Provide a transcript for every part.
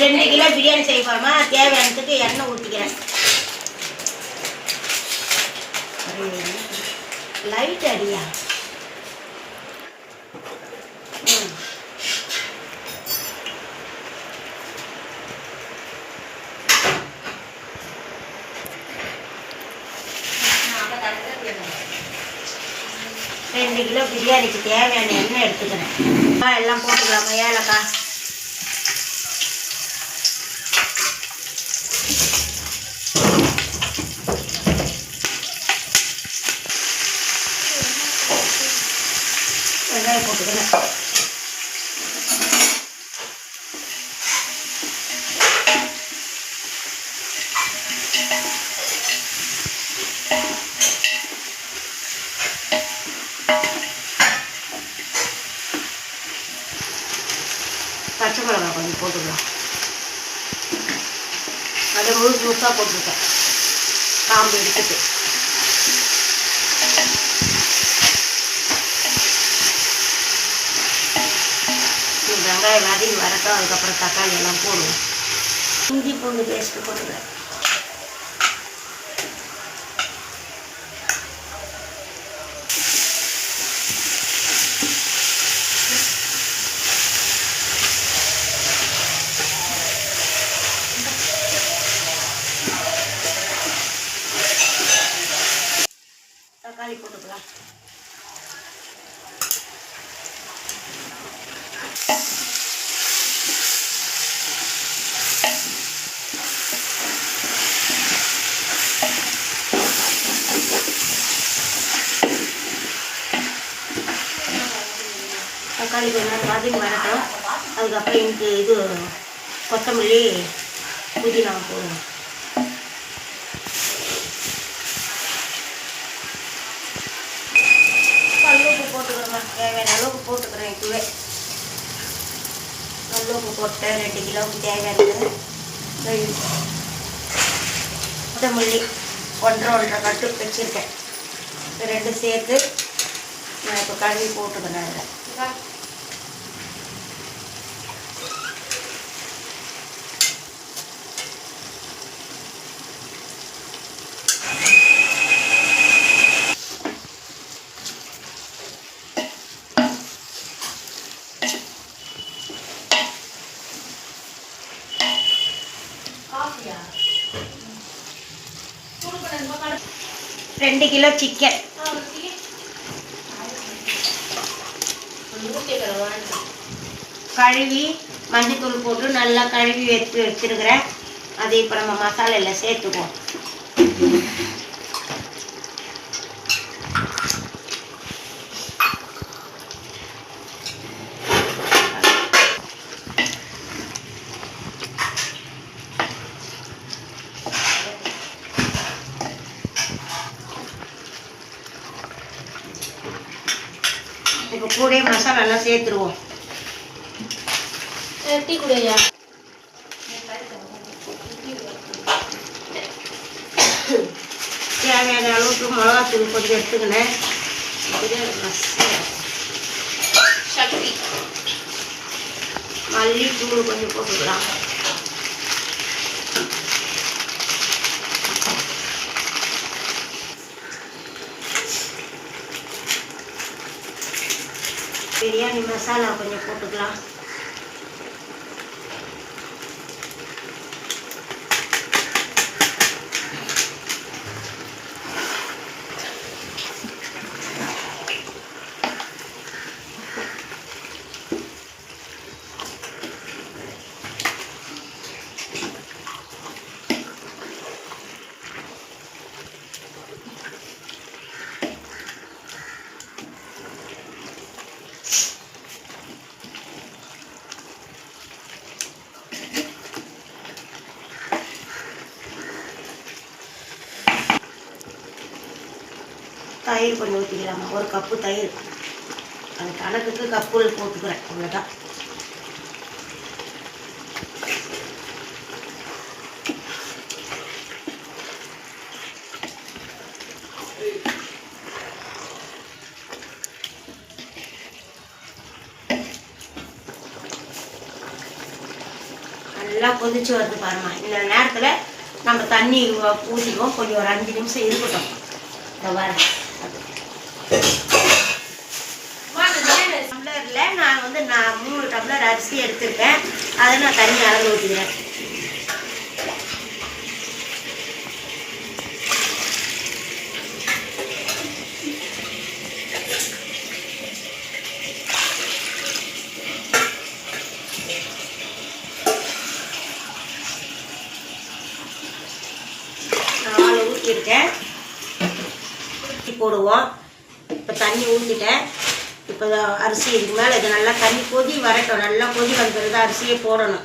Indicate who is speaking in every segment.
Speaker 1: ரெண்டு கிலோ பிரியாணி செய்ய போகிறோமா தேவையானதுக்கு எண்ணெய் ஊற்றிக்கிறேன் லைட் அடியா? ம் ரெண்டு கிலோ பிரியாணிக்கு தேவையான எண்ணெய் எடுத்துக்கிறேன். எல்லாம் போட்டுக்கலாமா? ஏலக்காய் வெங்காயம் போட்டுக்கிறேன் பச்சை மிளகாய் கொஞ்சம் போட்டுக்கலாம். அது முழு முழுசாக போட்டுருக்கேன். காம்பு எடுத்துட்டு வெங்காயம் வதங்கி வரட்டும் அதுக்கப்புறம் தக்காளி எல்லாம் போடுவோம். இஞ்சி பூண்டு பேஸ்ட்டு போட்டுக்கிறேன். தக்காளி போட்டுக்கலாம் தக்காளி கொஞ்ச நேரம் வதங்கி வரட்டும் அதுக்கப்புறம் எனக்கு இது கொத்தமல்லி புதினா போடுவோம் கல்லுப்பு போட்டுக்கிறேன் தேவையான அளவுக்கு போட்டுக்கிறேன் இப்போவே. கல்லுப்பு போட்டேன் ரெண்டு கிலோவுக்கு தேவையானது. வெள்~ கொத்தமல்லி ஒன்றரை ஒன்றரை கட்டு வச்சுருக்கேன். இது ரெண்டும் சேர்த்து நான் இப்போ கழுவி போட்டுக்கிறேன் அதில் ரெண்டு கிலோ சிக்கன் கழுவி மஞ்சத்தூள் போட்டு நல்லா கழுவி எடுத்து வச்சிருக்கிறேன் அதை இப்போ நம்ம மசாலையில் சேர்த்துக்குவோம். கூடயே மசாலாலாம் சேர்த்துருவோம்.
Speaker 2: டீ குடியா?
Speaker 1: தேவையான அளவுக்கு மிளகாத்தூள் கொஞ்சம் எடுத்துக்கினேன்.
Speaker 2: சக்தி.
Speaker 1: மல்லித்தூள் கொஞ்சம் போட்டுக்கலாம். பிரியாணி மசாலா கொஞ்சம் போட்டுக்கலாம் தயிர் கொஞ்சம் ஊற்றிக்கலாமா ஒரு கப்பு தயிர். அது கணக்குக்கு கப்புகள் போட்டுக்கிறேன். அவ்வளோதான் நல்லா கொதிச்சு வருது பாருமா இந்த நேரத்தில் நம்ம தண்ணி ஊற்றிக்குவோம் கொஞ்சம் ஒரு அஞ்சு நிமிஷம் இருக்கட்டும். இந்த வாரம் டம்ளரில் நான் வந்து நான் மூணு டம்ளர் அரிசி எடுத்திருக்கேன். அதை நான் தண்ணி அளந்து ஊற்றிக்கிறேன் ஊற்றிருக்கேன் போடுவோம். இப்போ தண்ணி ஊற்றிட்டேன் இப்போ அரிசி இதுக்கு மேலே இது நல்லா தண்ணி கொதி வரட்டும். நல்லா கொதி வந்த அரிசியே அரிசியை போடணும்.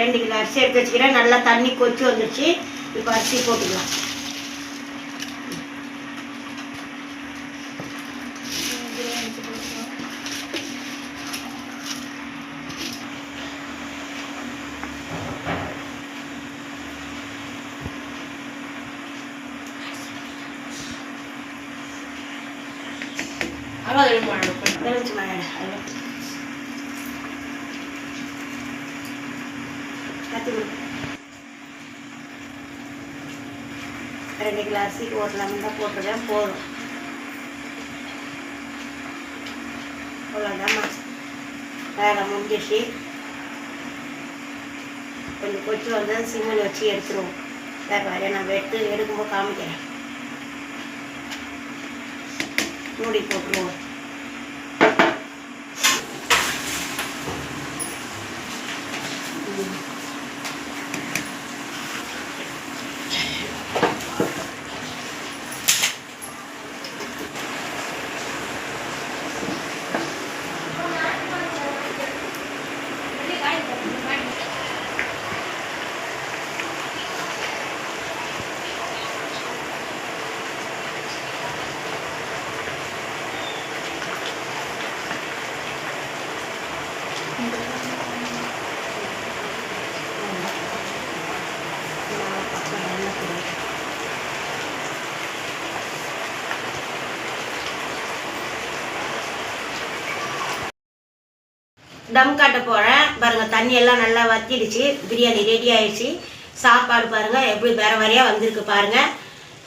Speaker 1: ரெண்டு கிலோ அரிசி எடுத்து வச்சுக்கிறேன். நல்லா தண்ணி கொச்சி வந்துருச்சு. இப்போ அரிசி போட்டுக்கலாம்.
Speaker 2: அவ்வளோ ரெண்டு மூணு
Speaker 1: தெளிச்சு மழை அதில் ரெண்டு கிலோ அரிசிக்கு ஒரு லெமன் தான் போட்டுருக்கேன் போதும் அவ்வளோதாம்மா வேலை முடிஞ்சிச்சு கொஞ்சம் கொச்சி வந்து சிம்மில் வச்சு எடுத்துருவோம் வேறு வேறு நான் வெட்டு எடுக்கும்போது காமிக்கிறேன். ನೋಡಿ ಕೊಟ್ಟು தம் காட்ட போகிறேன் பாருங்கள் தண்ணி எல்லாம் நல்லா வத்திடுச்சு. பிரியாணி ரெடி ஆயிடுச்சு. சாப்பாடு பாருங்கள் எப்படி வேற வரையாக வந்திருக்கு பாருங்கள்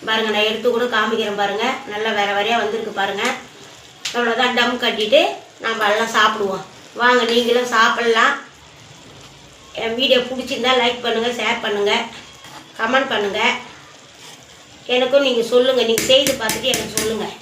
Speaker 1: பாருங்கள் நான் எடுத்து கூட காமிக்கிறேன் பாருங்கள் நல்லா வேற வரையாக வந்திருக்கு பாருங்கள் அவ்வளோதான் டம் கட்டிட்டு நம்ம எல்லாம் சாப்பிடுவோம். வாங்க நீங்களும் சாப்பிட்லாம். என் வீடியோ பிடிச்சிருந்தா லைக் பண்ணுங்கள் ஷேர் பண்ணுங்கள் கமெண்ட் பண்ணுங்கள் எனக்கும் நீங்கள் சொல்லுங்கள் நீங்கள் செய்து பார்த்துட்டு எனக்கு சொல்லுங்கள்